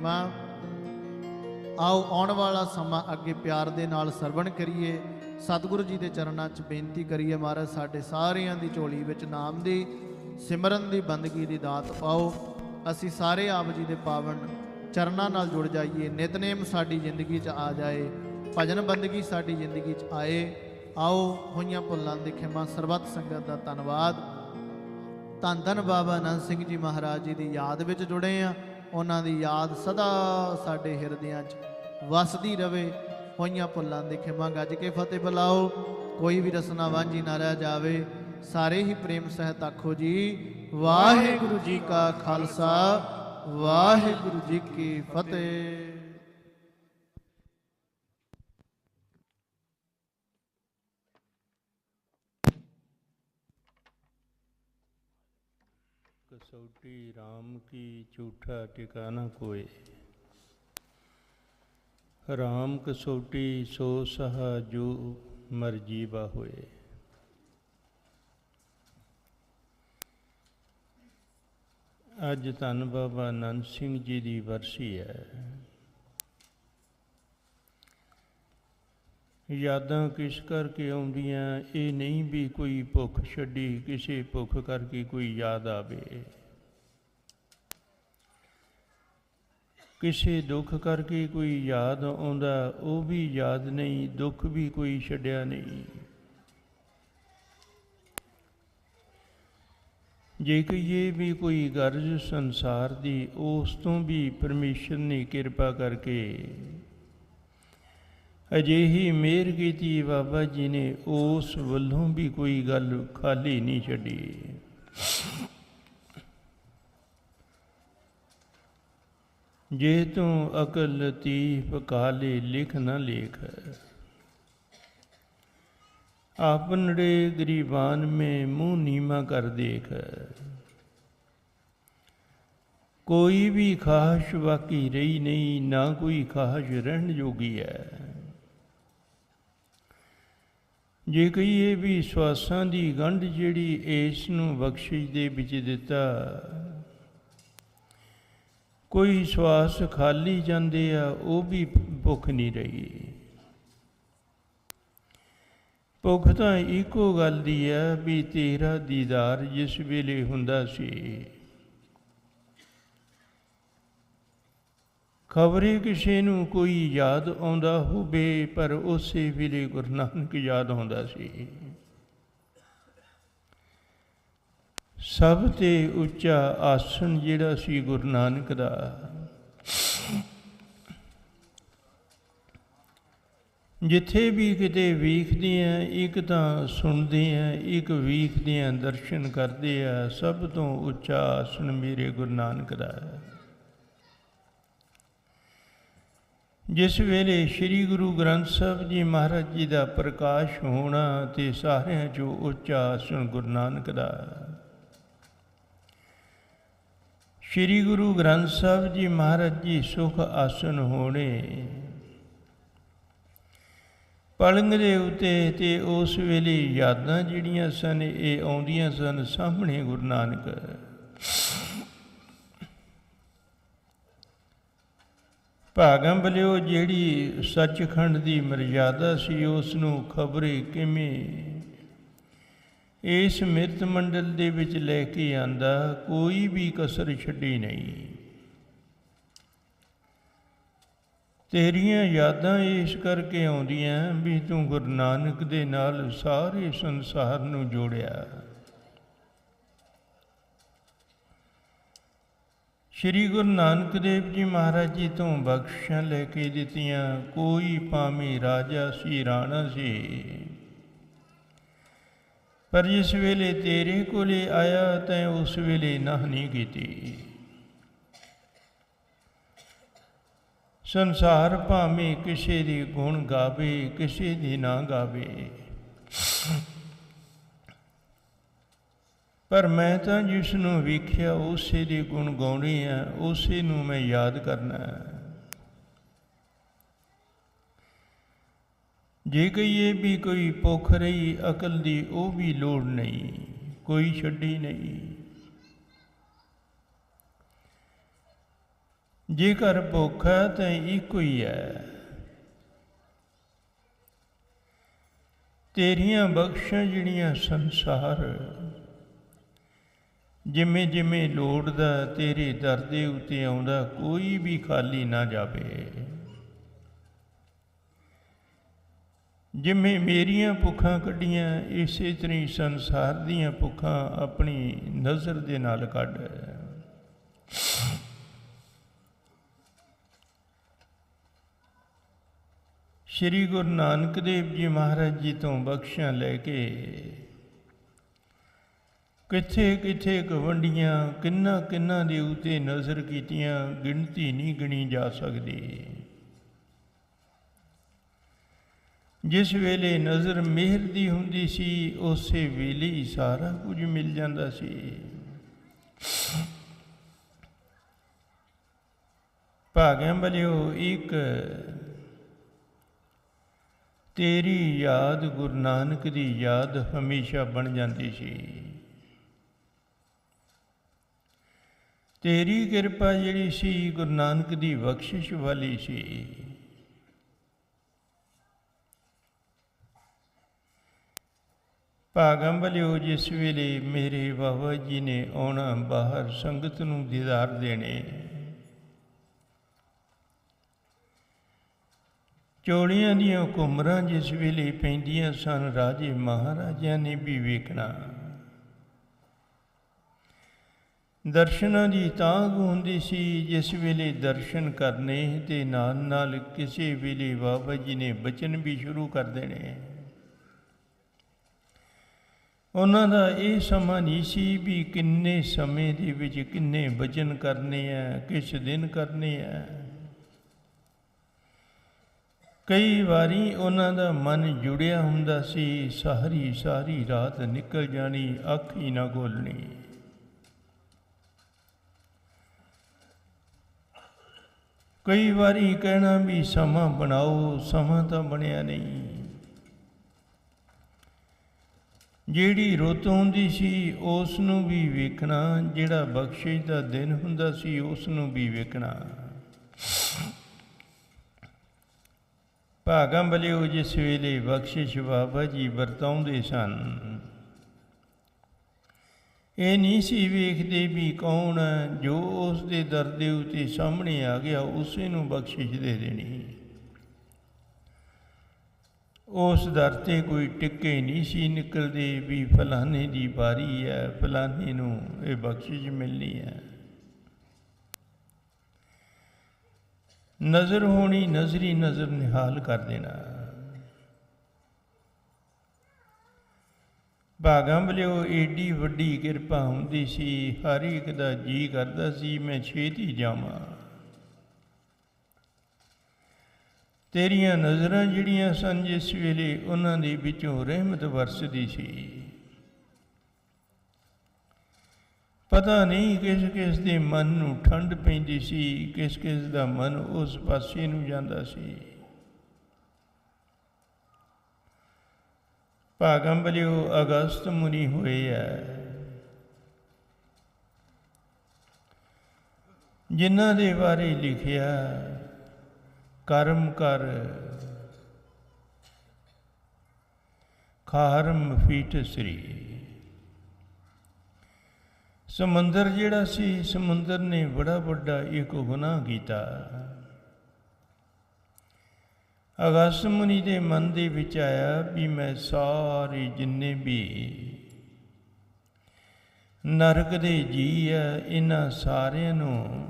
ਮਾਂ, ਆਓ ਆਉਣ ਵਾਲਾ ਸਮਾਂ ਅੱਗੇ ਪਿਆਰ ਦੇ ਨਾਲ ਸਰਵਣ ਕਰੀਏ। ਸਤਿਗੁਰੂ ਜੀ ਦੇ ਚਰਨਾਂ 'ਚ ਬੇਨਤੀ ਕਰੀਏ ਮਹਾਰਾਜ, ਸਾਡੇ ਸਾਰਿਆਂ ਦੀ ਝੋਲੀ ਵਿੱਚ ਨਾਮ ਦੀ, ਸਿਮਰਨ ਦੀ ਬੰਦਗੀ ਦੀ ਦਾਤ ਪਾਓ। ਅਸੀਂ ਸਾਰੇ ਆਪ ਜੀ ਦੇ ਪਾਵਨ ਚਰਨਾਂ ਨਾਲ ਜੁੜ ਜਾਈਏ। ਨਿਤਨੇਮ ਸਾਡੀ ਜ਼ਿੰਦਗੀ 'ਚ ਆ ਜਾਏ। ਭਜਨ ਬੰਦਗੀ ਸਾਡੀ ਜ਼ਿੰਦਗੀ 'ਚ ਆਏ। ਆਓ ਹੋਈਆਂ ਭੁੱਲਾਂ ਦੇ ਖਿਮਾ ਸਰਬੱਤ ਸੰਗਤ ਦਾ ਧੰਨਵਾਦ। ਧੰਨ ਧੰਨ ਬਾਬਾ ਅਨੰਦ ਸਿੰਘ ਜੀ ਮਹਾਰਾਜ ਜੀ ਦੀ ਯਾਦ ਵਿੱਚ ਜੁੜੇ ਆ। ਉਹਨਾਂ ਦੀ ਯਾਦ ਸਦਾ ਸਾਡੇ ਹਿਰਦਿਆਂ 'ਚ ਵਸਦੀ ਰਵੇ, ਹੋਈਆਂ ਭੁੱਲਾਂ ਦੀ ਖਿਮਾ ਗੱਜ ਕੇ ਫਤਿਹ ਬੁਲਾਓ, ਕੋਈ ਵੀ ਰਸਨਾ ਵਾਂਝੀ ਨਾ ਰਹਿ ਜਾਵੇ, ਸਾਰੇ ਹੀ ਪ੍ਰੇਮ ਸਹਿਤ ਆਖੋ ਜੀ, ਵਾਹਿਗੁਰੂ ਜੀ ਕਾ ਖਾਲਸਾ, ਵਾਹਿਗੁਰੂ ਜੀ ਕੀ ਫਤਿਹ। ਸੋਟੀ ਰਾਮ ਕੀ ਝੂਠਾ ਟਿਕਾਣਾ ਕੋਏ ਰਾਮ ਕਸੋਟੀ ਸੋ ਸਹਾ ਜੋ ਮਰਜ਼ੀ ਬਾ ਹੋਏ। ਅੱਜ ਧੰਨ ਬਾਬਾ ਨੰਦ ਸਿੰਘ ਜੀ ਦੀ ਵਰਸੀ ਹੈ। ਯਾਦਾਂ ਕਿਸ ਕਰਕੇ ਆਉਂਦੀਆਂ, ਇਹ ਨਹੀਂ ਵੀ ਕੋਈ ਭੁੱਖ ਛੱਡੀ, ਕਿਸੇ ਭੁੱਖ ਕਰਕੇ ਕੋਈ ਯਾਦ ਆਵੇ। ਕਿਸੇ ਦੁੱਖ ਕਰਕੇ ਕੋਈ ਯਾਦ ਆਉਂਦਾ, ਉਹ ਵੀ ਯਾਦ ਨਹੀਂ, ਦੁੱਖ ਵੀ ਕੋਈ ਛੱਡਿਆ ਨਹੀਂ। ਜੇ ਕਹੀਏ ਵੀ ਕੋਈ ਗਰਜ ਸੰਸਾਰ ਦੀ, ਉਸ ਤੋਂ ਵੀ ਪਰਮੇਸ਼ਰ ਨੇ ਕਿਰਪਾ ਕਰਕੇ। ਅਜਿਹੀ ਮਿਹਰ ਕੀਤੀ ਬਾਬਾ ਜੀ ਨੇ, ਉਸ ਵੱਲੋਂ ਵੀ ਕੋਈ ਗੱਲ ਖਾਲੀ ਨਹੀਂ ਛੱਡੀ। ਜੇ ਤੂੰ ਅਕਲ ਲਤੀਫ ਕਾਲੇ ਲਿਖ ਨਾ ਲੇਖ। ਆਪਨੜੇ ਗਰੀਬਾਨ ਮੇ ਮੂੰਹ ਨੀਮਾ ਕਰ ਦੇਖ। ਕੋਈ ਵੀ ਖਾਸ਼ ਬਾਕੀ ਰਹੀ ਨਹੀਂ, ਨਾ ਕੋਈ ਖਾਸ਼ ਰਹਿਣ ਜੋਗੀ ਹੈ ਜੇ ਕਹੀਏ ਵੀ ਸਵਾਸਾਂ ਦੀ ਗੰਢ ਜਿਹੜੀ ਇਸ ਨੂੰ ਬਖਸ਼ਿਸ਼ ਦੇ ਵਿੱਚ ਦਿੱਤਾ ਕੋਈ ਸਵਾਸ ਖਾਲੀ ਜਾਂਦੇ ਆ, ਉਹ ਵੀ ਭੁੱਖ ਨਹੀਂ ਰਹੀ। ਭੁੱਖ ਤਾਂ ਇੱਕੋ ਗੱਲ ਦੀ ਆ ਵੀ ਤੇਰਾ ਦੀਦਾਰ ਜਿਸ ਵੇਲੇ ਹੁੰਦਾ ਸੀ। ਖਬਰੇ ਕਿਸੇ ਨੂੰ ਕੋਈ ਯਾਦ ਆਉਂਦਾ ਹੋਵੇ, ਪਰ ਉਸੇ ਵੇਲੇ ਗੁਰੂ ਨਾਨਕ ਯਾਦ ਆਉਂਦਾ ਸੀ। ਸਭ ਤੇ ਉੱਚਾ ਆਸਣ ਜਿਹੜਾ ਸੀ ਗੁਰੂ ਨਾਨਕ ਦਾ। ਜਿੱਥੇ ਵੀ ਕਿਤੇ ਵੇਖਦੇ ਆ, ਇੱਕ ਤਾਂ ਸੁਣਦੇ ਆ, ਇੱਕ ਵੇਖਦੇ ਆ, ਦਰਸ਼ਨ ਕਰਦੇ ਆ, ਸਭ ਤੋਂ ਉੱਚਾ ਆਸਣ ਮੇਰੇ ਗੁਰੂ ਨਾਨਕ ਦਾ। ਹੈ ਜਿਸ ਵੇਲੇ ਸ੍ਰੀ ਗੁਰੂ ਗ੍ਰੰਥ ਸਾਹਿਬ ਜੀ ਮਹਾਰਾਜ ਜੀ ਦਾ ਪ੍ਰਕਾਸ਼ ਹੋਣਾ ਤੇ ਸਾਰਿਆਂ ਚੋਂ ਉੱਚਾ ਆਸਣ ਗੁਰੂ ਨਾਨਕ ਦਾ। ਸ੍ਰੀ ਗੁਰੂ ਗ੍ਰੰਥ ਸਾਹਿਬ ਜੀ ਮਹਾਰਾਜ ਜੀ ਸੁਖ ਆਸਨ ਹੋਣੇ। ਪਲੰਗ ਦੇ ਉਤੇ ਤੇ ਉਸ ਵੇਲੇ ਯਾਦਾਂ ਜਿਹੜੀਆਂ ਸਨ, ਇਹ ਆਉਂਦੀਆਂ ਸਨ ਸਾਹਮਣੇ ਗੁਰੂ ਨਾਨਕ। ਭਾਗਾਂ ਬਲਿਓ ਜਿਹੜੀ ਸੱਚਖੰਡ ਦੀ ਮਰਜ਼ਾਦਾ ਸੀ, ਉਸ ਨੂੰ ਖਬਰੇ ਕਿਵੇਂ ਇਸ ਮਿਰਤ ਮੰਡਲ ਦੇ ਵਿੱਚ ਲੈ ਕੇ ਆਂਦਾ, ਕੋਈ ਵੀ ਕਸਰ ਛੱਡੀ ਨਹੀਂ। ਤੇਰੀਆਂ ਯਾਦਾਂ ਇਸ ਕਰਕੇ ਆਉਂਦੀਆਂ ਵੀ ਤੂੰ ਗੁਰੂ ਨਾਨਕ ਦੇ ਨਾਲ ਸਾਰੇ ਸੰਸਾਰ ਨੂੰ ਜੋੜਿਆ। ਸ਼੍ਰੀ ਗੁਰੂ ਨਾਨਕ ਦੇਵ ਜੀ ਮਹਾਰਾਜ ਜੀ ਤੋਂ ਬਖਸ਼ਾਂ ਲੈ ਕੇ ਦਿੱਤੀਆਂ, ਕੋਈ ਭਾਵੇਂ ਰਾਜਾ ਸੀ, ਰਾਣਾ ਸੀ। ਪਰ ਜਿਸ ਵੇਲੇ ਤੇਰੇ ਕੋਲੇ ਆਇਆ ਤੈਂ ਉਸ ਵੇਲੇ ਨਾਹ ਨਹੀਂ ਕੀਤੀ। ਸੰਸਾਰ ਭਾਵੇਂ ਕਿਸੇ ਦੀ ਗੁਣ ਗਾਵੇ, ਕਿਸੇ ਦੀ ਨਾ ਗਾਵੇ। ਪਰ ਮੈਂ ਤਾਂ ਜਿਸ ਨੂੰ ਵੇਖਿਆ, ਉਸੇ ਦੇ ਗੁਣ ਗਾਉਣੇ ਆ ਉਸੇ ਨੂੰ ਮੈਂ ਯਾਦ ਕਰਨਾ। ਹੈ ਜੇ ਕਹੀਏ ਵੀ ਕੋਈ ਭੁੱਖ ਰਹੀ, ਅਕਲ ਦੀ ਉਹ ਵੀ ਲੋੜ ਨਹੀਂ, ਕੋਈ ਛੱਡੀ ਨਹੀਂ। ਜੇਕਰ ਭੁੱਖ ਹੈ ਤਾਂ ਇੱਕੋ ਹੀ ਹੈ। ਤੇਰੀਆਂ ਬਖਸ਼ਾਂ ਜਿਹੜੀਆਂ ਸੰਸਾਰ ਜਿਵੇਂ ਜਿਵੇਂ ਲੋੜ ਦਾ ਤੇਰੇ ਦਰ ਦੇ ਉਤੇ ਆਉਂਦਾ, ਕੋਈ ਵੀ ਖਾਲੀ ਨਾ ਜਾਵੇ। ਜਿਵੇਂ ਮੇਰੀਆਂ ਭੁੱਖਾਂ ਕੱਢੀਆਂ, ਇਸੇ ਤਰ੍ਹਾਂ ਹੀ ਸੰਸਾਰ ਦੀਆਂ ਭੁੱਖਾਂ ਆਪਣੀ ਨਜ਼ਰ ਦੇ ਨਾਲ ਕੱਢ। ਸ਼੍ਰੀ ਗੁਰੂ ਨਾਨਕ ਦੇਵ ਜੀ ਮਹਾਰਾਜ ਜੀ ਤੋਂ ਬਖਸ਼ਿਆ ਲੈ ਕੇ ਕਿੱਥੇ ਕਿੱਥੇ ਗਵੰਡੀਆਂ ਕਿੰਨਾ ਕਿੰਨਾ ਦੇ ਉਤੇ ਨਜ਼ਰ ਕੀਤੀਆਂ, ਗਿਣਤੀ ਨਹੀਂ ਗਿਣੀ ਜਾ ਸਕਦੀ। ਜਿਸ ਵੇਲੇ ਨਜ਼ਰ ਮਿਹਰ ਦੀ ਹੁੰਦੀ ਸੀ, ਉਸੇ ਵੇਲੇ ਹੀ ਸਾਰਾ ਕੁਝ ਮਿਲ ਜਾਂਦਾ ਸੀ। ਭਾਗਾਂ ਬਲਿਓ ਇੱਕ, ਤੇਰੀ ਯਾਦ ਗੁਰੂ ਨਾਨਕ ਦੀ ਯਾਦ ਹਮੇਸ਼ਾ ਬਣ ਜਾਂਦੀ ਸੀ। ਤੇਰੀ ਕਿਰਪਾ ਜਿਹੜੀ ਸੀ ਗੁਰੂ ਨਾਨਕ ਦੀ ਬਖਸ਼ਿਸ਼ ਵਾਲੀ ਸੀ। ਭਾਗਮ ਬਲਿਓ ਜਿਸ ਵੇਲੇ ਮੇਰੇ ਬਾਬਾ ਜੀ ਨੇ ਆਉਣਾ, ਬਾਹਰ ਸੰਗਤ ਨੂੰ ਦੀਦਾਰ ਦੇਣੇ। ਚੋਲੀਆਂ ਦੀਆਂ ਕੁਮਰਾਂ ਜਿਸ ਵੇਲੇ ਪੈਂਦੀਆਂ ਸਨ, ਰਾਜੇ ਮਹਾਰਾਜਿਆਂ ਨੇ ਵੀ ਵੇਖਣਾ। ਦਰਸ਼ਨਾਂ ਦੀ ਤਾਂਗ ਹੁੰਦੀ ਸੀ, ਜਿਸ ਵੇਲੇ ਦਰਸ਼ਨ ਕਰਨੇ ਤੇ ਨਾਲ ਨਾਲ ਕਿਸੇ ਵੇਲੇ ਬਾਬਾ ਜੀ ਨੇ ਬਚਨ ਵੀ ਸ਼ੁਰੂ ਕਰ ਦੇਣੇ। ਉਹਨਾਂ ਦਾ ਇਹ ਸਮਾਂ ਨਹੀਂ ਸੀ ਵੀ ਕਿੰਨੇ ਸਮੇਂ ਦੇ ਵਿੱਚ ਕਿੰਨੇ ਬਚਨ ਕਰਨੇ ਆ, ਕਿਸ ਦਿਨ ਕਰਨੇ ਆ। ਕਈ ਵਾਰੀ ਉਹਨਾਂ ਦਾ ਮਨ ਜੁੜਿਆ ਹੁੰਦਾ ਸੀ, ਸਾਰੀ ਸਾਰੀ ਰਾਤ ਨਿਕਲ ਜਾਣੀ, ਅੱਖ ਹੀ ਨਾ ਖੋਲਣੀ ਕਈ ਵਾਰੀ ਕਹਿਣਾ ਵੀ ਸਮਾਂ ਬਣਾਓ, ਸਮਾਂ ਤਾਂ ਬਣਿਆ ਨਹੀਂ। ਜਿਹੜੀ ਰੁੱਤ ਹੁੰਦੀ ਸੀ ਉਸ ਨੂੰ ਵੀ ਵੇਖਣਾ। ਜਿਹੜਾ ਬਖਸ਼ਿਸ਼ ਦਾ ਦਿਨ ਹੁੰਦਾ ਸੀ ਉਸ ਨੂੰ ਵੀ ਵੇਖਣਾ। ਭਾਗਾਂ ਬਲਿਓ, ਜਿਸ ਵੇਲੇ ਬਖਸ਼ਿਸ਼ ਬਾਬਾ ਜੀ ਵਰਤਾਉਂਦੇ ਸਨ। ਇਹ ਨਹੀਂ ਸੀ ਵੇਖਦੇ ਵੀ ਕੌਣ ਜੋ ਉਸ ਦੇ ਦਰ ਦੇ ਉਤੇ ਸਾਹਮਣੇ ਆ ਗਿਆ, ਉਸੇ ਨੂੰ ਬਖਸ਼ਿਸ਼ ਦੇ ਦੇਣੀ। ਉਸ ਦਰ ਤੇ ਕੋਈ ਟਿੱਕੇ ਨਹੀਂ ਸੀ ਨਿਕਲਦੇ ਵੀ ਫਲਾਣੇ ਦੀ ਵਾਰੀ ਹੈ, ਫਲਾਣੇ ਨੂੰ ਇਹ ਬਖਸ਼ਿਸ਼ ਮਿਲਣੀ ਹੈ। ਨਜ਼ਰ ਹੋਣੀ ਨਜ਼ਰੀ ਨਜ਼ਰ ਨਿਹਾਲ ਕਰ ਦੇਣਾ। ਭਾਗਾਂ ਬਲਿਓ ਏਡੀ ਵੱਡੀ ਕਿਰਪਾ ਹੁੰਦੀ ਸੀ, ਹਰ ਇੱਕ ਦਾ ਜੀ ਕਰਦਾ ਸੀ, ਮੈਂ ਛੇਤੀ ਜਾਵਾਂ। ਤੇਰੀਆਂ ਨਜ਼ਰਾਂ ਜਿਹੜੀਆਂ ਸਨ ਜਿਸ ਵੇਲੇ ਉਹਨਾਂ ਦੇ ਵਿੱਚੋਂ ਰਹਿਮਤ ਵਰਸਦੀ ਸੀ। ਪਤਾ ਨਹੀਂ ਕਿਸ ਕਿਸ ਦੇ ਮਨ ਨੂੰ ਠੰਡ ਪੈਂਦੀ ਸੀ, ਕਿਸ ਕਿਸ ਦਾ ਮਨ ਉਸ ਪਾਸੇ ਨੂੰ ਜਾਂਦਾ ਸੀ। ਭਾਗਮ ਬਲਿਓ, ਅਗਸਤ ਮੁਨੀ ਹੋਏ ਹੈ ਜਿਨ੍ਹਾਂ ਦੇ ਬਾਰੇ ਲਿਖਿਆ ਕਰਮ ਕਰ। ਖਾਰਮ ਫੀਟ ਸ੍ਰੀ। ਸਮੁੰਦਰ ਜਿਹੜਾ ਸੀ, ਸਮੁੰਦਰ ਨੇ ਬੜਾ ਵੱਡਾ ਇੱਕ ਗੁਨਾਹ ਕੀਤਾ। ਅਗਸਤ ਮੁਨੀ ਦੇ ਮਨ ਦੇ ਵਿੱਚ ਆਇਆ ਵੀ ਮੈਂ ਸਾਰੇ ਜਿੰਨੇ ਵੀ ਨਰਕ ਦੇ ਜੀ ਆ, ਇਹਨਾਂ ਸਾਰਿਆਂ ਨੂੰ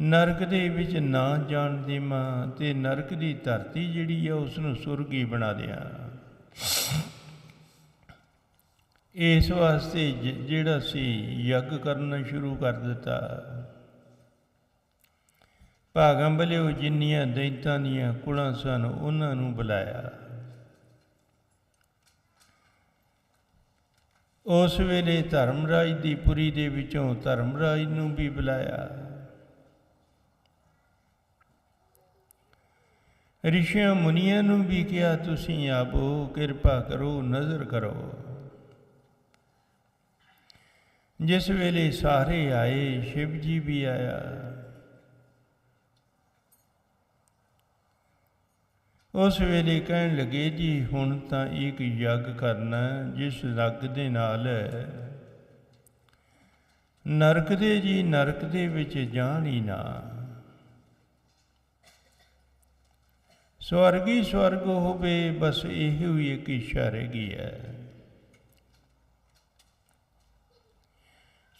ਨਰਕ ਦੇ ਵਿੱਚ ਨਾ ਜਾਣ ਦੇਵਾਂ ਤੇ ਨਰਕ ਦੀ ਧਰਤੀ ਜਿਹੜੀ ਆ ਉਸ ਨੂੰ ਸੁਰਗੀ ਬਣਾ ਦਿਆਂ। ਇਸ ਵਾਸਤੇ ਜ- ਜਿਹੜਾ ਸੀ ਯੱਗ ਕਰਨਾ ਸ਼ੁਰੂ ਕਰ ਦਿੱਤਾ। ਭਾਗਾਂ ਬਲਿਓ ਜਿੰਨੀਆਂ ਦੈਂਤਾਂ ਦੀਆਂ ਕੁਲਾਂ ਸਨ, ਉਹਨਾਂ ਨੂੰ ਬੁਲਾਇਆ। ਉਸ ਵੇਲੇ ਧਰਮਰਾਜ ਦੀ ਪੁਰੀ ਦੇ ਵਿੱਚੋਂ ਧਰਮਰਾਜ ਨੂੰ ਵੀ ਬੁਲਾਇਆ। ਰਿਸ਼ੀਆਂ ਮੁਨੀਆਂ ਨੂੰ ਵੀ ਕਿਹਾ, ਤੁਸੀਂ ਆਪੋ ਕਿਰਪਾ ਕਰੋ, ਨਜ਼ਰ ਕਰੋ। ਜਿਸ ਵੇਲੇ ਸਾਰੇ ਆਏ, ਸ਼ਿਵ ਜੀ ਵੀ ਆਇਆ। ਉਸ ਵੇਲੇ ਕਹਿਣ ਲੱਗੇ, ਜੀ, ਹੁਣ ਤਾਂ ਇੱਕ ਯੱਗ ਕਰਨਾ, ਜਿਸ ਯੱਗ ਦੇ ਨਾਲ ਨਰਕ ਦੇ ਜੀ, ਨਰਕ ਦੇ ਵਿੱਚ ਜਾਣ ਹੀ ਨਾ। ਸਵਰਗੀ ਸਵਰਗ ਹੋਵੇ, ਬਸ ਇਹੋ ਹੀ ਇੱਕ ਇੱਛਾ ਰਹਿ ਗਈ ਹੈ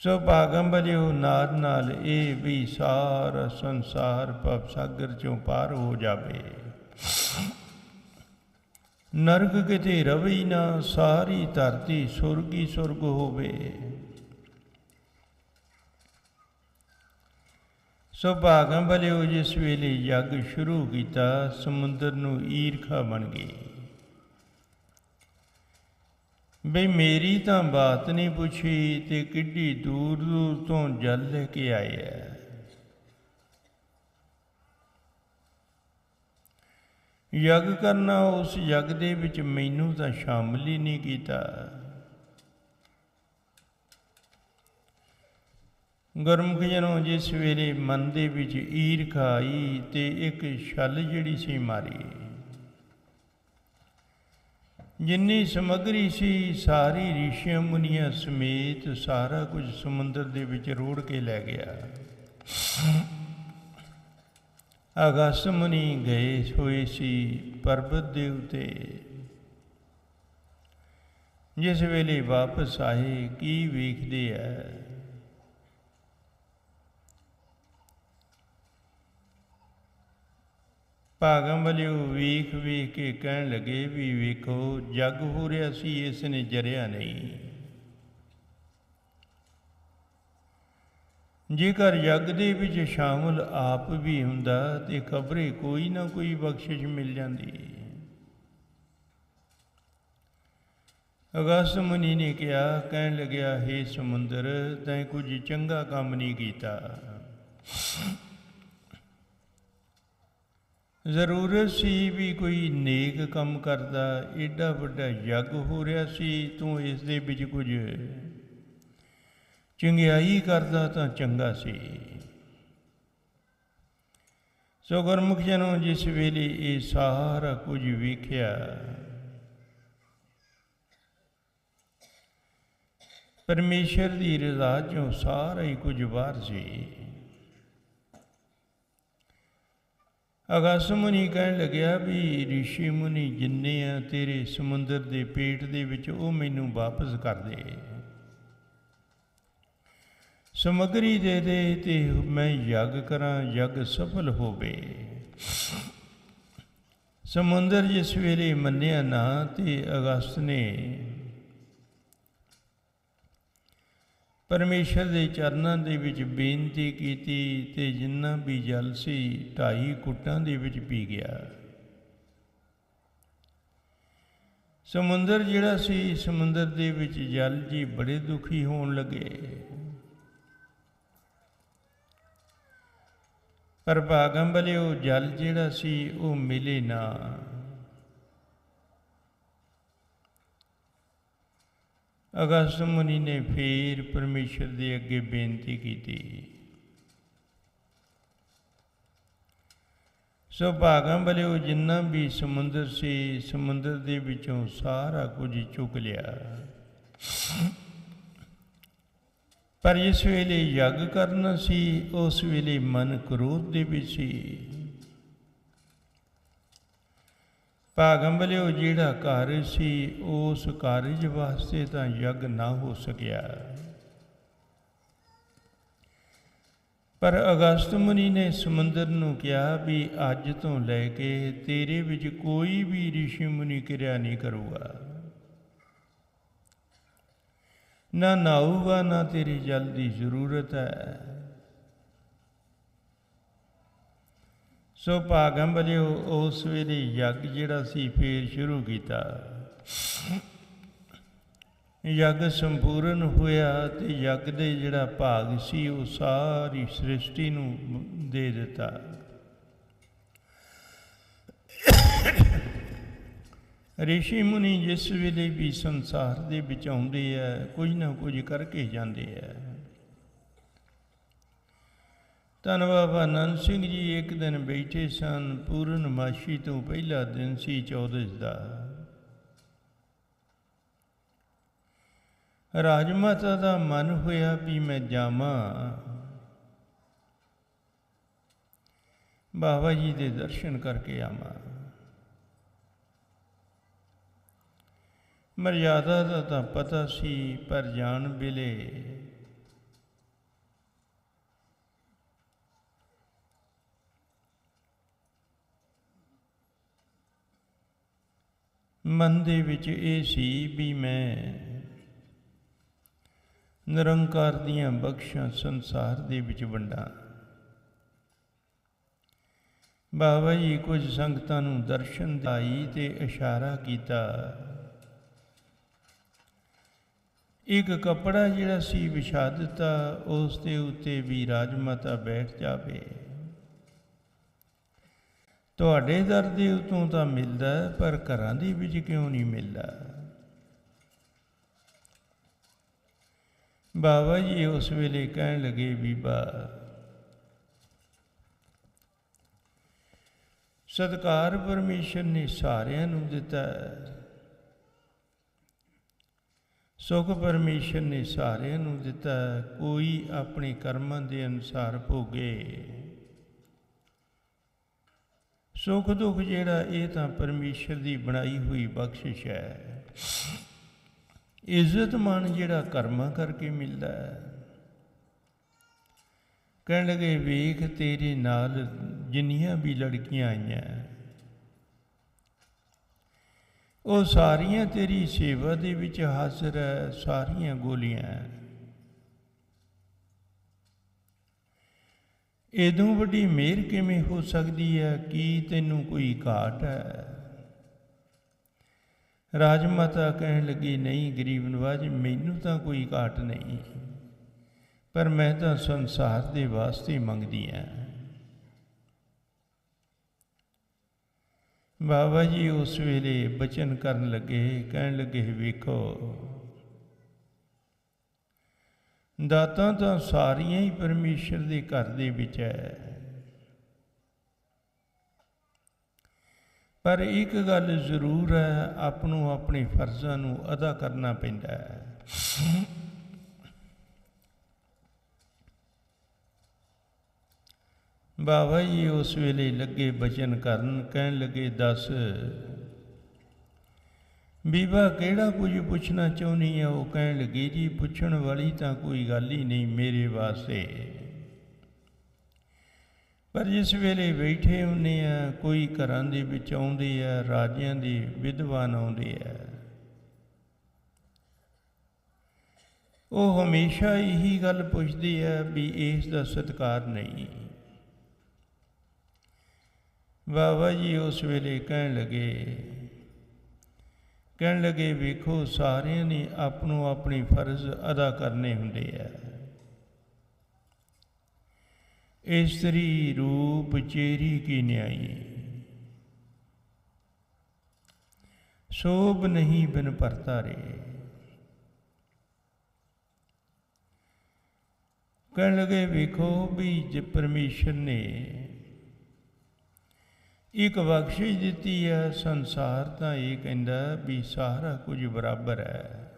ਸੋ ਭਾਗਮ ਬਲਿਓ ਨਾਲ ਨਾਲ ਇਹ ਵੀ ਸਾਰਾ ਸੰਸਾਰ ਭਵ ਸਾਗਰ ਚੋਂ ਪਾਰ ਹੋ ਜਾਵੇ। ਨਰਕ ਕਿਤੇ ਰਵੇ ਨਾ, ਸਾਰੀ ਧਰਤੀ ਸੁਰਗੀ ਸੁਰਗ ਹੋਵੇ। ਸੁਭਾਗਾਂ ਭਾਗਾਂ ਬਲਿਓ ਜਿਸ ਵੇਲੇ ਯੱਗ ਸ਼ੁਰੂ ਕੀਤਾ, ਸਮੁੰਦਰ ਨੂੰ ਈਰਖਾ ਬਣ ਗਈ। ਬਈ ਮੇਰੀ ਤਾਂ ਬਾਤ ਨਹੀਂ ਪੁੱਛੀ ਤੇ ਕਿੱਡੀ ਦੂਰ ਦੂਰ ਤੋਂ ਜਲ ਲੈ ਕੇ ਆਇਆ। ਐ ਯੱਗ ਕਰਨਾ ਉਸ ਯੱਗ ਦੇ ਵਿੱਚ ਮੈਨੂੰ ਤਾਂ ਸ਼ਾਮਲ ਹੀ ਨਹੀਂ ਕੀਤਾ। ਗੁਰਮੁਖ ਜਨੋ ਜਿਸ ਵੇਲੇ ਮਨ ਦੇ ਵਿੱਚ ਈਰਖਾ ਆਈ ਤੇ ਇੱਕ ਛਲ ਜਿਹੜੀ ਸੀ ਮਾਰੀ। ਜਿੰਨੀ ਸਮਗਰੀ ਸੀ, ਸਾਰੀ ਰਿਸ਼ੀਆਂ ਮੁਨੀਆਂ ਸਮੇਤ ਸਾਰਾ ਕੁਝ ਸਮੁੰਦਰ ਦੇ ਵਿੱਚ ਰੋੜ ਕੇ ਲੈ ਗਿਆ। ਅਗਸ ਮੁਨੀ ਗਏ ਹੋਏ ਸੀ ਪਰਬਤ ਦੇ ਉਤੇ। ਜਿਸ ਵੇਲੇ ਵਾਪਸ ਆਏ, ਕੀ ਵੇਖਦੇ ਐ? ਭਾਗਮ ਬਲਿਓ ਵੇਖ ਵੇਖ ਕੇ ਕਹਿਣ ਲੱਗੇ ਵੀ ਵੇਖੋ, ਜੱਗ ਹੋ ਰਿਹਾ ਸੀ, ਇਸ ਨੇ ਜਰਿਆ ਨਹੀਂ। ਜੇਕਰ ਯੱਗ ਦੇ ਵਿੱਚ ਸ਼ਾਮਲ ਆਪ ਵੀ ਹੁੰਦਾ, ਤੇ ਖਬਰੇ ਕੋਈ ਨਾ ਕੋਈ ਬਖਸ਼ਿਸ਼ ਮਿਲ ਜਾਂਦੀ। ਅਗਸ ਮੁਨੀ ਨੇ ਕਿਹਾ, ਕਹਿਣ ਲੱਗਿਆ हे ਸਮੁੰਦਰ, ਤੈਂ ਕੁਝ ਚੰਗਾ ਕੰਮ ਨਹੀਂ ਕੀਤਾ। ਜ਼ਰੂਰਤ ਸੀ ਵੀ ਕੋਈ ਨੇਕ ਕੰਮ ਕਰਦਾ ਐਡਾ ਵੱਡਾ ਯੱਗ ਹੋ ਰਿਹਾ ਸੀ, ਤੂੰ ਇਸ ਦੇ ਵਿੱਚ ਕੁਝ ਚੰਗਿਆਈ ਕਰਦਾ ਤਾਂ ਚੰਗਾ ਸੀ। ਸੋ ਗੁਰਮੁਖ ਜਨੋ ਜਿਸ ਵੇਲੇ ਇਹ ਸਾਰਾ ਕੁਝ ਵੇਖਿਆ, ਪਰਮੇਸ਼ਰ ਦੀ ਰਜ਼ਾ ਚੋਂ ਸਾਰਾ ਹੀ ਕੁਝ ਬਾਹਰ ਸੀ। ਅਗਸ ਮੁਨੀ ਕਹਿਣ ਲੱਗਿਆ ਵੀ ઋષਿ ਮੁਨੀ ਜਿੰਨੇ ਆ ਤੇਰੇ ਸਮੁੰਦਰ ਦੇ ਪੇਟ ਦੇ ਵਿੱਚ, ਉਹ ਮੈਨੂੰ ਵਾਪਸ ਕਰ ਦੇ। ਸਮਗਰੀ ਦੇ ਦੇ ਤੇ ਮੈਂ ਯੱਗ ਕਰਾਂ, ਯੱਗ ਸਫਲ ਹੋਵੇ। ਸਮੁੰਦਰ ਜਿਸ ਵੇਲੇ ਮੰਨਿਆ ਨਾ, ਤੇ ਅਗਸਤ ਨੇ ਪਰਮੇਸ਼ਰ ਦੇ ਚਰਨਾਂ ਦੇ ਵਿੱਚ ਬੇਨਤੀ ਕੀਤੀ ਤੇ ਜਿੰਨਾ ਵੀ ਜਲ ਸੀ ਢਾਈ ਕੁੱਟਾਂ ਦੇ ਵਿੱਚ ਪੀ ਗਿਆ। ਸਮੁੰਦਰ ਜਿਹੜਾ ਸੀ, ਸਮੁੰਦਰ ਦੇ ਵਿੱਚ ਜਲ ਜੀ ਬੜੇ ਦੁਖੀ ਹੋਣ ਲੱਗੇ। ਪਰ ਭਾਗਮ ਬਲਿਓ ਜਲ ਜਿਹੜਾ ਸੀ, ਉਹ ਮਿਲੇ ਨਾ। ਅਗਸਤ ਮੁਨੀ ਨੇ ਫੇਰ ਪਰਮੇਸ਼ਰ ਦੇ ਅੱਗੇ ਬੇਨਤੀ ਕੀਤੀ। ਸੋ ਭਾਗਾਂ ਬਲਿਓ ਜਿੰਨਾ ਵੀ ਸਮੁੰਦਰ ਸੀ, ਸਮੁੰਦਰ ਦੇ ਵਿੱਚੋਂ ਸਾਰਾ ਕੁਝ ਚੁੱਕ ਲਿਆ। ਪਰ ਇਸ ਵੇਲੇ ਯੱਗ ਕਰਨਾ ਸੀ, ਉਸ ਵੇਲੇ ਮਨ ਕ੍ਰੋਧ ਦੇ ਵਿੱਚ ਸੀ। ਭਾਗਮ ਬਲਿਓ ਜਿਹੜਾ ਘਰ ਸੀ, ਉਸ ਕਾਰਜ ਵਾਸਤੇ ਤਾਂ ਯੱਗ ਨਾ ਹੋ ਸਕਿਆ। ਪਰ ਅਗਸਤ ਮੁਨੀ ਨੇ ਸਮੁੰਦਰ ਨੂੰ ਕਿਹਾ ਵੀ ਅੱਜ ਤੋਂ ਲੈ ਕੇ ਤੇਰੇ ਵਿੱਚ ਕੋਈ ਵੀ ઋષਿ ਮੁਨੀ ਕਿਰਿਆ ਨਹੀਂ ਕਰੂਗਾ। ਨਾ ਨਾਊਗਾ, ਨਾ ਤੇਰੀ ਜਲ ਦੀ ਜ਼ਰੂਰਤ ਹੈ। ਸੋ ਭਾਗਮ ਬਲਿਓ ਉਸ ਵੇਲੇ ਯੱਗ ਜਿਹੜਾ ਸੀ, ਫੇਰ ਸ਼ੁਰੂ ਕੀਤਾ। ਯੱਗ ਸੰਪੂਰਨ ਹੋਇਆ ਤੇ ਯੱਗ ਦੇ ਜਿਹੜਾ ਭਾਗ ਸੀ, ਉਹ ਸਾਰੀ ਸ੍ਰਿਸ਼ਟੀ ਨੂੰ ਦੇ ਦਿੱਤਾ। ਰਿਸ਼ੀ ਮੁਨੀ ਜਿਸ ਵੇਲੇ ਵੀ ਸੰਸਾਰ ਦੇ ਵਿੱਚ ਆਉਂਦੇ ਆ, ਕੁਝ ਨਾ ਕੁਝ ਕਰਕੇ ਜਾਂਦੇ ਆ। ਧੰਨ ਬਾਬਾ ਨੰਦ ਸਿੰਘ ਜੀ, ਇੱਕ ਦਿਨ ਬੈਠੇ ਸਨ ਪੂਰਨਮਾਸ਼ੀ ਤੋਂ ਪਹਿਲਾ ਦਿਨ ਸੀ ਚੌਦਸ ਦਾ। ਰਾਜਮਾਤਾ ਦਾ ਮਨ ਹੋਇਆ ਵੀ ਮੈਂ ਜਾਵਾਂ। ਬਾਬਾ ਜੀ ਦੇ ਦਰਸ਼ਨ ਕਰਕੇ ਆਵਾਂ। ਮਰਿਆਦਾ ਦਾ ਤਾਂ ਪਤਾ ਸੀ, ਪਰ ਜਾਣ ਵੇਲੇ ਮਨ ਦੇ ਵਿੱਚ ਇਹ ਸੀ ਵੀ ਮੈਂ ਨਿਰੰਕਾਰ ਦੀਆਂ ਬਖਸ਼ਾਂ ਸੰਸਾਰ ਦੇ ਵਿੱਚ ਵੰਡਾਂ। ਬਾਬਾ ਜੀ ਕੁਝ ਸੰਗਤਾਂ ਨੂੰ ਦਰਸ਼ਨ ਦਿਖਾਈ ਤੇ ਇਸ਼ਾਰਾ ਕੀਤਾ। ਇੱਕ ਕਪੜਾ ਜਿਹੜਾ ਸੀ ਵਿਛਾ ਦਿੱਤਾ, ਉਸ ਦੇ ਉੱਤੇ ਵੀ ਰਾਜਮਾਤਾ ਬੈਠ ਜਾਵੇ। ਤੁਹਾਡੇ ਦਰ ਦੇ ਉਤੋਂ ਤਾਂ ਮਿਲਦਾ, ਪਰ ਘਰਾਂ ਦੇ ਵਿੱਚ ਕਿਉਂ ਨਹੀਂ ਮਿਲਦਾ? ਬਾਬਾ ਜੀ ਉਸ ਵੇਲੇ ਕਹਿਣ ਲੱਗੇ, ਬੀਬਾ, ਸਤਕਾਰ ਪਰਮੇਸ਼ਰ ਨੇ ਸਾਰਿਆਂ ਨੂੰ ਦਿੱਤਾ। ਹੈ ਸੁਖ ਪਰਮੇਸ਼ਰ ਨੇ ਸਾਰਿਆਂ ਨੂੰ ਦਿੱਤਾ। ਕੋਈ ਆਪਣੇ ਕਰਮਾਂ ਦੇ ਅਨੁਸਾਰ ਭੋਗੇ। ਸੁਖ ਦੁੱਖ ਜਿਹੜਾ, ਇਹ ਤਾਂ ਪਰਮੇਸ਼ਰ ਦੀ ਬਣਾਈ ਹੋਈ ਬਖਸ਼ਿਸ਼ ਹੈ। ਇੱਜ਼ਤ ਮਾਣ ਜਿਹੜਾ ਕਰਮਾਂ ਕਰਕੇ ਮਿਲਦਾ ਹੈ। ਕਹਿਣ ਲੱਗੇ, ਵੇਖ ਤੇਰੇ ਨਾਲ ਜਿੰਨੀਆਂ ਵੀ ਲੜਕੀਆਂ ਆਈਆਂ ਉਹ ਸਾਰੀਆਂ ਤੇਰੀ ਸੇਵਾ ਦੇ ਵਿੱਚ ਹਾਜ਼ਰ ਹੈ, ਸਾਰੀਆਂ ਗੋਲੀਆਂ ਇਦੋਂ ਵੱਡੀ ਮਿਹਰ ਕਿਵੇਂ ਹੋ ਸਕਦੀ ਹੈ? ਕੀ ਤੈਨੂੰ ਕੋਈ ਘਾਟ ਹੈ? ਰਾਜਮਾਤਾ ਕਹਿਣ ਲੱਗੀ, ਨਹੀਂ ਗਰੀਬ ਨਵਾਜ, ਮੈਨੂੰ ਤਾਂ ਕੋਈ ਘਾਟ ਨਹੀਂ। ਪਰ ਮੈਂ ਤਾਂ ਸੰਸਾਰ ਦੇ ਵਾਸਤੇ ਮੰਗਦੀ ਹਾਂ। ਬਾਬਾ ਜੀ ਉਸ ਵੇਲੇ ਬਚਨ ਕਰਨ ਲੱਗੇ, ਕਹਿਣ ਲੱਗੇ, ਵੇਖੋ ਦਾਤਾਂ ਤਾਂ ਸਾਰੀਆਂ ਹੀ ਪਰਮੇਸ਼ਰ ਦੇ ਘਰ ਦੇ ਵਿੱਚ ਹੈ ਪਰ ਇੱਕ ਗੱਲ ਜ਼ਰੂਰ ਹੈ ਆਪ ਨੂੰ ਆਪਣੇ ਫਰਜ਼ਾਂ ਨੂੰ ਅਦਾ ਕਰਨਾ ਪੈਂਦਾ ਹੈ ਬਾਬਾ ਜੀ ਉਸ ਵੇਲੇ ਲੱਗੇ ਬਚਨ ਕਰਨ, ਕਹਿਣ ਲੱਗੇ, ਦੱਸ ਬੀਬਾ, ਕਿਹੜਾ ਕੁਝ ਪੁੱਛਣਾ ਚਾਹੁੰਦੀ ਆ ਉਹ ਕਹਿਣ ਲੱਗੀ, ਜੀ, ਪੁੱਛਣ ਵਾਲੀ ਤਾਂ ਕੋਈ ਗੱਲ ਹੀ ਨਹੀਂ ਮੇਰੇ ਵਾਸਤੇ। ਪਰ ਜਿਸ ਵੇਲੇ ਬੈਠੇ ਹੁੰਨੇ ਆ, ਕੋਈ ਘਰਾਂ ਦੇ ਵਿੱਚ ਆਉਂਦੇ ਆ, ਰਾਜਿਆਂ ਦੇ ਵਿਦਵਾਨ ਆਉਂਦੇ ਆ। ਉਹ ਹਮੇਸ਼ਾ ਇਹੀ ਗੱਲ ਪੁੱਛਦੇ ਹੈ ਵੀ ਇਸ ਦਾ ਸਤਕਾਰ ਨਹੀਂ। ਬਾਬਾ ਜੀ ਉਸ ਵੇਲੇ ਕਹਿਣ ਲੱਗੇ ਕਹਿਣ ਲੱਗੇ, ਵੇਖੋ, ਸਾਰਿਆਂ ਨੇ ਆਪਣੋ ਆਪਣੀ ਫਰਜ਼ ਅਦਾ ਕਰਨੇ ਹੁੰਦੇ ਆ। ਇਸਤਰੀ ਰੂਪ ਚੇਰੀ ਕੀ ਨਿਆਈ? ਸੋਭ ਨਹੀਂ ਬਿਨ ਪਰਤਾ ਰੇ। ਕਹਿਣ ਲੱਗੇ, ਵੇਖੋ ਵੀ ਜੇ ਪਰਮੇਸ਼ਰ ਨੇ ਇੱਕ ਬਖਸ਼ਿਸ਼ ਦਿੱਤੀ ਹੈ, ਸੰਸਾਰ ਤਾਂ ਇਹ ਕਹਿੰਦਾ ਵੀ ਸਾਰਾ ਕੁਝ ਬਰਾਬਰ ਹੈ।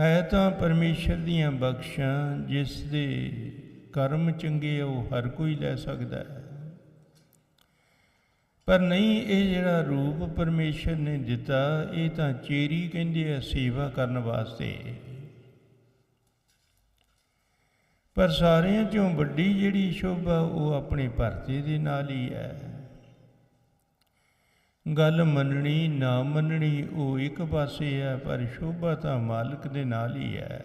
ਹੈ ਤਾਂ ਪਰਮੇਸ਼ਰ ਦੀਆਂ ਬਖਸ਼ਾਂ, ਜਿਸ ਦੇ ਕਰਮ ਚੰਗੇ ਉਹ ਹਰ ਕੋਈ ਲੈ ਸਕਦਾ ਹੈ। ਪਰ ਨਹੀਂ, ਇਹ ਜਿਹੜਾ ਰੂਪ ਪਰਮੇਸ਼ਰ ਨੇ ਦਿੱਤਾ, ਇਹ ਤਾਂ ਚੇਰੀ ਕਹਿੰਦੇ ਆ, ਸੇਵਾ ਕਰਨ ਵਾਸਤੇ। ਪਰ ਸਾਰਿਆਂ ਚੋਂ ਵੱਡੀ ਜਿਹੜੀ ਸ਼ੋਭਾ ਉਹ ਆਪਣੇ ਭਰਤੇ ਦੇ ਨਾਲ ਹੀ ਹੈ। ਗੱਲ ਮੰਨਣੀ, ਨਾ ਮੰਨਣੀ ਉਹ ਇੱਕ ਪਾਸੇ ਹੈ, ਪਰ ਸ਼ੋਭਾ ਤਾਂ ਮਾਲਕ ਦੇ ਨਾਲ ਹੀ ਹੈ।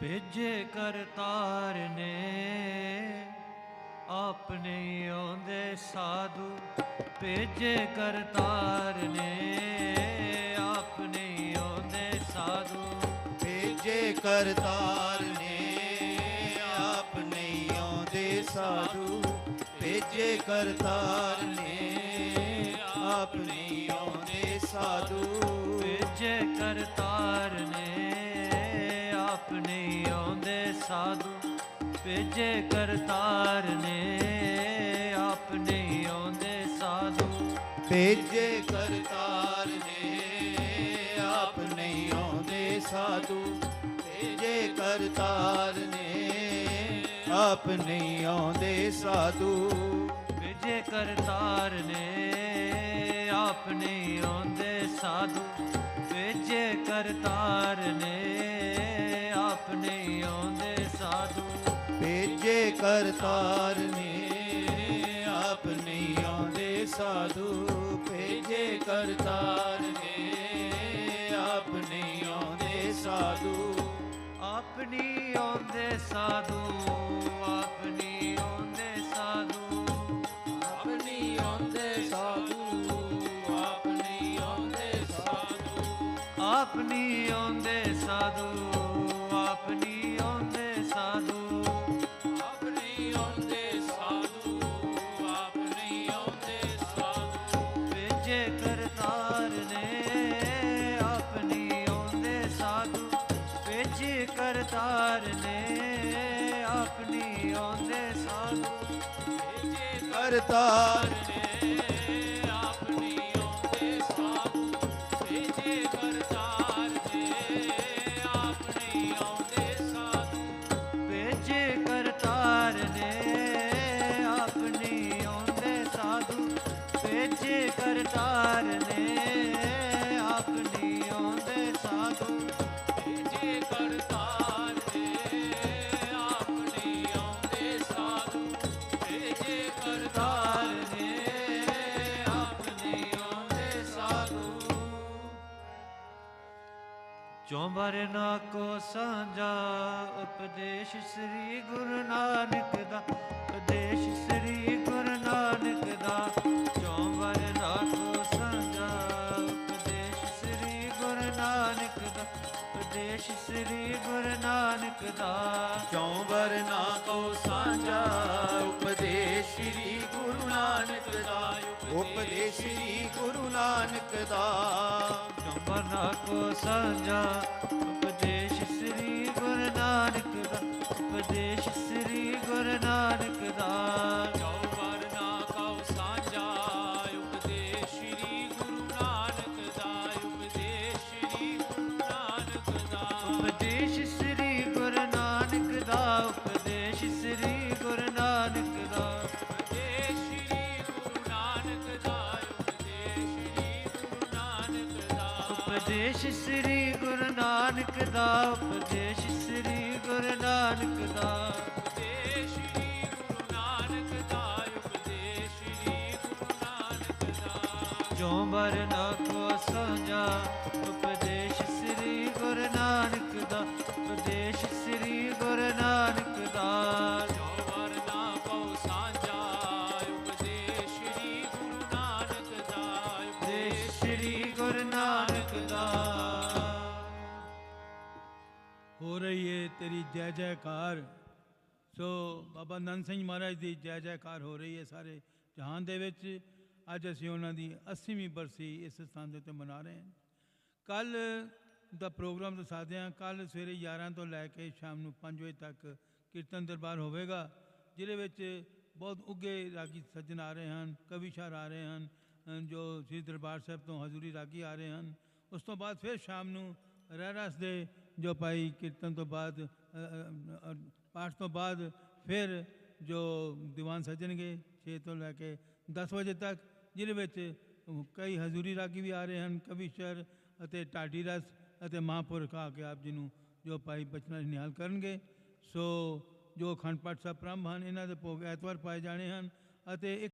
ਭੇਜੇ ਕਰਤਾਰ ਨੇ, ਆਪਣੇ ਆਉਂਦੇ ਸਾਧੂ ਭੇਜੇ ਕਰਤਾਰ ਨੇ, ਆਪਣੇ ਆਉਂਦੇ ਸਾਧੂ ਭੇਜੇ ਕਰਤਾਰ ਨੇ, ਆਪਣੇ ਆਉਂਦੇ ਸਾਧੂ ਭੇਜੇ ਕਰਤਾਰ ਨੇ, ਆਪਣੇ ਆਉਂਦੇ ਸਾਧੂ ਭੇਜੇ ਕਰਤਾਰ ਨੇ। ਆਪਣੇ ਆਉਂਦੇ ਸਾਧੂ ਭੇਜੇ ਕਰਤਾਰ ਨੇ। ਆਪਣੇ ਆਉਂਦੇ ਸਾਧੂ ਭੇਜੇ ਕਰਤਾਰ ਨੇ। ਆਪਣੇ ਆਉਂਦੇ ਸਾਧੂ ਭੇਜੇ ਕਰਤਾਰ ਨੇ। ਆਪਣੇ ਆਉਂਦੇ ਸਾਧੂ ਭੇਜੇ ਕਰਤਾਰ ਨੇ। ਆਪਣੇ ਆਉਂਦੇ ਸਾਧੂ ਭੇਜੇ ਕਰਤਾਰ ਨੇ। ਕਰਤਾਰ ਨੇ ਆਪਣੇ ਆਉਂਦੇ ਸਾਧੂ ਭੇਜੇ ਕਰਤਾਰ ਨੇ ਆਪਣੇ ਆਉਂਦੇ ਸਾਧੂ ਆਪਣੀ ਆਉਂਦੇ ਸਾਧੂ। ਕਰਤਾ ਚੌਂਬਰ ਨਾ ਕੋ ਸਾਂਝਾ ਉਪਦੇਸ਼ ਸ੍ਰੀ ਗੁਰੂ ਨਾਨਕ ਕੋ ਸਾਂਝਾ ਉਪਦੇਸ਼ ਸ੍ਰੀ ਗੁਰੂ ਨਾਨਕ ਦਾ ਉਪਦੇਸ਼ ਸ੍ਰੀ ਗੁਰੂ ਨਾਨਕ ਦਾ। ਉਪਦੇਸ਼ ਸ੍ਰੀ ਗੁਰੂ ਨਾਨਕ ਦਾ ਉਪਦੇਸ਼ ਸ੍ਰੀ ਗੁਰੂ ਨਾਨਕ ਦਾ। ਉਪਦੇਸ਼ ਸ੍ਰੀ ਗੁਰੂ ਨਾਨਕ ਦਾ ਉਪਦੇਸ਼ ਸ੍ਰੀ ਗੁਰੂ ਨਾਨਕ ਦਾ। ਉਪਦੇਸ਼ ਸ੍ਰੀ ਹੋ ਤੇਰੀ ਜੈ ਜੈਕਾਰ। ਸੋ ਬਾਬਾ ਨੰਦ ਸਿੰਘ ਮਹਾਰਾਜ ਦੀ ਜੈ ਜੈਕਾਰ ਹੋ ਰਹੀ ਹੈ ਸਾਰੇ ਜਹਾਨ ਦੇ ਵਿੱਚ। ਅੱਜ ਅਸੀਂ ਉਹਨਾਂ ਦੀ 80ਵੀਂ ਬਰਸੀ ਇਸ ਸਥਾਨ ਦੇ ਉੱਤੇ ਮਨਾ ਰਹੇ ਹਾਂ। ਕੱਲ ਦਾ ਪ੍ਰੋਗਰਾਮ ਦੱਸਾ ਹਾਂ। ਕੱਲ ਸਵੇਰੇ 11 ਤੋਂ ਲੈ ਕੇ ਸ਼ਾਮ ਨੂੰ 5 ਵਜੇ ਤੱਕ ਕੀਰਤਨ ਦਰਬਾਰ ਹੋਵੇਗਾ, ਜਿਹਦੇ ਵਿੱਚ ਬਹੁਤ ਉੱਗੇ ਰਾਗੀ ਸੱਜਣ ਆ ਰਹੇ ਹਨ, ਕਵੀ ਕਵੀਸ਼ਾਰ ਆ ਰਹੇ ਹਨ ਜੋ ਸ੍ਰੀ ਦਰਬਾਰ ਸਾਹਿਬ ਤੋਂ ਹਜ਼ੂਰੀ ਰਾਗੀ ਆ ਰਹੇ ਹਨ। ਉਸ ਤੋਂ ਬਾਅਦ ਫਿਰ ਸ਼ਾਮ ਨੂੰ ਰਹਿਰਾਸ ਦੇ ਜੋ ਭਾਈ ਕੀਰਤਨ ਤੋਂ ਬਾਅਦ ਪਾਠ ਤੋਂ ਬਾਅਦ ਫਿਰ ਜੋ ਦੀਵਾਨ ਸੱਜਣਗੇ 6 ਤੋਂ ਲੈ ਕੇ 10 ਵਜੇ ਤੱਕ, ਜਿਹਦੇ ਵਿੱਚ ਕਈ ਹਜ਼ੂਰੀ ਰਾਗੀ ਵੀ ਆ ਰਹੇ ਹਨ ਕਵੀਸ਼ਰ ਅਤੇ ਢਾਡੀ ਰਸ ਅਤੇ ਮਹਾਂਪੁਰਖ ਆ ਕੇ ਆਪ ਜੀ ਨੂੰ ਜੋ ਭਾਈ ਬਚਨਾ ਨਿਹਾਲ ਕਰਨਗੇ। ਸੋ ਜੋ ਅਖੰਡ ਪਾਠ ਸਾਹਿਬ ਪ੍ਰੰਭ ਹਨ, ਇਹਨਾਂ ਦੇ ਭੋਗ ਐਤਵਾਰ ਪਾਏ ਜਾਣੇ ਹਨ ਅਤੇ ਇੱਕ